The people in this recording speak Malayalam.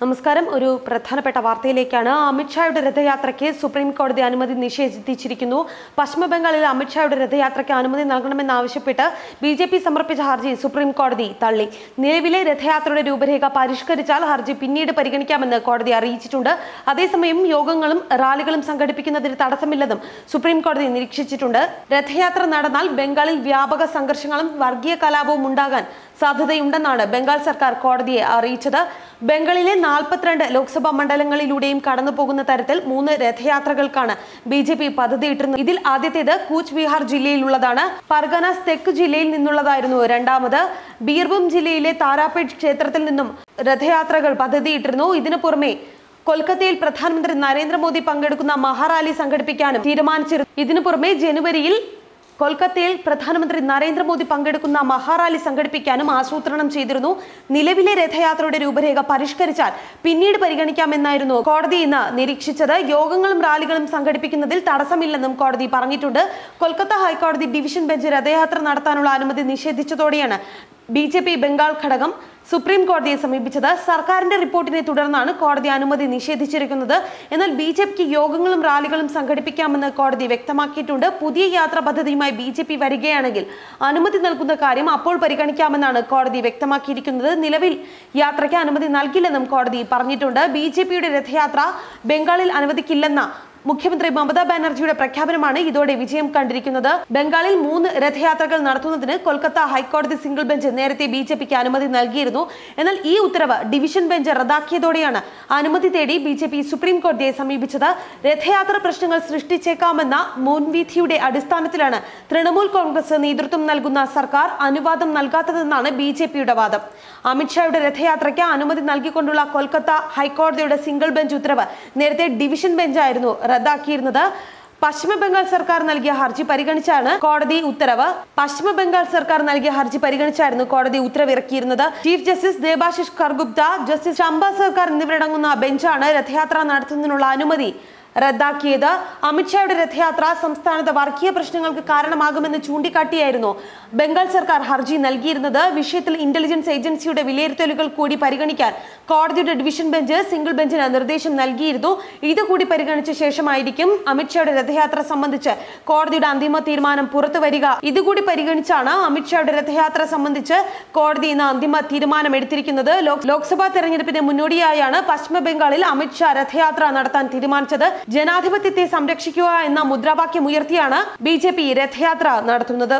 നമസ്കാരം. ഒരു പ്രധാനപ്പെട്ട വാർത്തയിലേക്കാണ്. അമിത്ഷായുടെ രഥയാത്രയ്ക്ക് സുപ്രീം കോടതി അനുമതി നിഷേധിച്ചിരിക്കുന്നു. പശ്ചിമബംഗാളിൽ അമിത്ഷായുടെ രഥയാത്രയ്ക്ക് അനുമതി നൽകണമെന്നാവശ്യപ്പെട്ട് ബി ജെ പി സമർപ്പിച്ച ഹർജി സുപ്രീം കോടതി തള്ളി. നിലവിലെ രഥയാത്രയുടെ രൂപരേഖ പരിഷ്കരിച്ചാൽ ഹർജി പിന്നീട് പരിഗണിക്കാമെന്ന് കോടതി അറിയിച്ചിട്ടുണ്ട്. അതേസമയം യോഗങ്ങളും റാലികളും സംഘടിപ്പിക്കുന്നതിന് തടസ്സമില്ലെന്നും സുപ്രീം കോടതി നിരീക്ഷിച്ചിട്ടുണ്ട്. രഥയാത്ര നടന്നാൽ ബംഗാളിൽ വ്യാപക സംഘർഷങ്ങളും വർഗീയ കലാപവും ഉണ്ടാകാൻ സാധ്യതയുണ്ടെന്നാണ് ബംഗാൾ സർക്കാർ കോടതിയെ അറിയിച്ചത്. ബംഗാളിലെ നാൽപ്പത്തിരണ്ട് ലോക്സഭാ മണ്ഡലങ്ങളിലൂടെയും കടന്നു പോകുന്ന തരത്തിൽ മൂന്ന് രഥയാത്രകൾക്കാണ് ബി ജെ പി പദ്ധതിയിട്ടിരുന്നത്. ഇതിൽ ആദ്യത്തേത് കൂച്ച് ബീഹാർ ജില്ലയിലുള്ളതാണ്. പർഗനാസ് തെക്ക് ജില്ലയിൽ നിന്നുള്ളതായിരുന്നു രണ്ടാമത്. ബീർഭൂം ജില്ലയിലെ താരാപേട്ട് ക്ഷേത്രത്തിൽ നിന്നും രഥയാത്രകൾ പദ്ധതിയിട്ടിരുന്നു. ഇതിനു പുറമെ കൊൽക്കത്തയിൽ പ്രധാനമന്ത്രി നരേന്ദ്രമോദി പങ്കെടുക്കുന്ന മഹാറാലി സംഘടിപ്പിക്കാനും തീരുമാനിച്ചിരുന്നു. ഇതിനു പുറമെ ജനുവരിയിൽ കൊൽക്കത്തയിൽ പ്രധാനമന്ത്രി നരേന്ദ്രമോദി പങ്കെടുക്കുന്ന മഹാറാലി സംഘടിപ്പിക്കാനും ആസൂത്രണം ചെയ്തിരുന്നു. നിലവിലെ രഥയാത്രയുടെ രൂപരേഖ പരിഷ്കരിച്ചാൽ പിന്നീട് പരിഗണിക്കാമെന്നായിരുന്നു കോടതി ഇന്ന് നിരീക്ഷിച്ചത്. യോഗങ്ങളും റാലികളും സംഘടിപ്പിക്കുന്നതിൽ തടസ്സമില്ലെന്നും കോടതി പറഞ്ഞിട്ടുണ്ട്. കൊൽക്കത്ത ഹൈക്കോടതി ഡിവിഷൻ ബെഞ്ച് രഥയാത്ര നടത്താനുള്ള അനുമതി നിഷേധിച്ചതോടെയാണ് ബി ജെ പി ബംഗാൾ ഘടകം സുപ്രീം കോടതിയെ സമീപിച്ചത്. സർക്കാരിന്റെ റിപ്പോർട്ടിനെ തുടർന്നാണ് കോടതി അനുമതി നിഷേധിച്ചിരിക്കുന്നത്. എന്നാൽ ബി ജെ പിക്ക് യോഗങ്ങളും റാലികളും സംഘടിപ്പിക്കാമെന്ന് കോടതി വ്യക്തമാക്കിയിട്ടുണ്ട്. പുതിയ യാത്രാ പദ്ധതിയുമായി ബി ജെ പി വരികയാണെങ്കിൽ അനുമതി നൽകുന്ന കാര്യം അപ്പോൾ പരിഗണിക്കാമെന്നാണ് കോടതി വ്യക്തമാക്കിയിരിക്കുന്നത്. നിലവിൽ യാത്രയ്ക്ക് അനുമതി നൽകില്ലെന്നും കോടതി പറഞ്ഞിട്ടുണ്ട്. ബി ജെ പിയുടെ രഥയാത്ര ബംഗാളിൽ അനുവദിക്കില്ലെന്ന മുഖ്യമന്ത്രി മമതാ ബാനർജിയുടെ പ്രഖ്യാപനമാണ് ഇതോടെ വിജയം കണ്ടിരിക്കുന്നത്. ബംഗാളിൽ മൂന്ന് രഥയാത്രകൾ നടത്തുന്നതിന് കൊൽക്കത്ത ഹൈക്കോടതി സിംഗിൾ ബെഞ്ച് നേരത്തെ ബി ജെ പിക്ക് അനുമതി നൽകിയിരുന്നു. എന്നാൽ ഈ ഉത്തരവ് ഡിവിഷൻ ബെഞ്ച് റദ്ദാക്കിയതോടെയാണ് അനുമതി തേടി ബി ജെ പി സുപ്രീം കോടതിയെ സമീപിച്ചത്. രഥയാത്ര പ്രശ്നങ്ങൾ സൃഷ്ടിച്ചേക്കാമെന്ന മുൻവിധിയുടെ അടിസ്ഥാനത്തിലാണ് തൃണമൂൽ കോൺഗ്രസ് നേതൃത്വം നൽകുന്ന സർക്കാർ അനുവാദം നൽകാത്തതെന്നാണ് ബി ജെ പിയുടെ വാദം അമിത്ഷായുടെ രഥയാത്രയ്ക്ക് അനുമതി നൽകിക്കൊണ്ടുള്ള കൊൽക്കത്ത ഹൈക്കോടതിയുടെ സിംഗിൾ ബെഞ്ച് ഉത്തരവ് നേരത്തെ ഡിവിഷൻ ബെഞ്ചായിരുന്നു റദ്ദാക്കിയിരുന്നത്. പശ്ചിമ ബംഗാൾ സർക്കാർ നൽകിയ ഹർജി പരിഗണിച്ചാണ് കോടതി ഉത്തരവ്. പശ്ചിമ ബംഗാൾ സർക്കാർ നൽകിയ ഹർജി പരിഗണിച്ചായിരുന്നു കോടതി ഉത്തരവിറക്കിയിരുന്നത്. Chief justice Debasish Kargupta justice Shampa Sarkar എന്നിവരടങ്ങുന്ന ബെഞ്ചാണ് രഥയാത്ര നടത്തുന്നതിനുള്ള അനുമതി. റദ്ദാക്കിയത്. അമിത്ഷായുടെ രഥയാത്ര സംസ്ഥാനത്ത് വർഗീയ പ്രശ്നങ്ങൾക്ക് കാരണമാകുമെന്ന് ചൂണ്ടിക്കാട്ടിയായിരുന്നു ബംഗാൾ സർക്കാർ ഹർജി നൽകിയിരുന്നത്. വിഷയത്തിൽ ഇന്റലിജൻസ് ഏജൻസിയുടെ വിലയിരുത്തലുകൾ കൂടി പരിഗണിക്കാൻ കോടതിയുടെ ഡിവിഷൻ ബെഞ്ച് സിംഗിൾ ബെഞ്ചിന് നിർദ്ദേശം നൽകിയിരുന്നു. ഇതുകൂടി പരിഗണിച്ച ശേഷമായിരിക്കും അമിത്ഷായുടെ രഥയാത്ര സംബന്ധിച്ച് കോടതിയുടെ അന്തിമ തീരുമാനം പുറത്തു വരിക. ഇതുകൂടി പരിഗണിച്ചാണ് അമിത്ഷായുടെ രഥയാത്ര സംബന്ധിച്ച് കോടതി ഇന്ന് അന്തിമ തീരുമാനം എടുത്തിരിക്കുന്നത്. ലോക്സഭാ തെരഞ്ഞെടുപ്പിന് മുന്നോടിയായാണ് പശ്ചിമ ബംഗാളിൽ അമിത്ഷാ രഥയാത്ര നടത്താൻ തീരുമാനിച്ചത്. ജനാധിപത്യത്തെ സംരക്ഷിക്കുക എന്ന മുദ്രാവാക്യം ഉയർത്തിയാണ് ബി രഥയാത്ര നടത്തുന്നത്.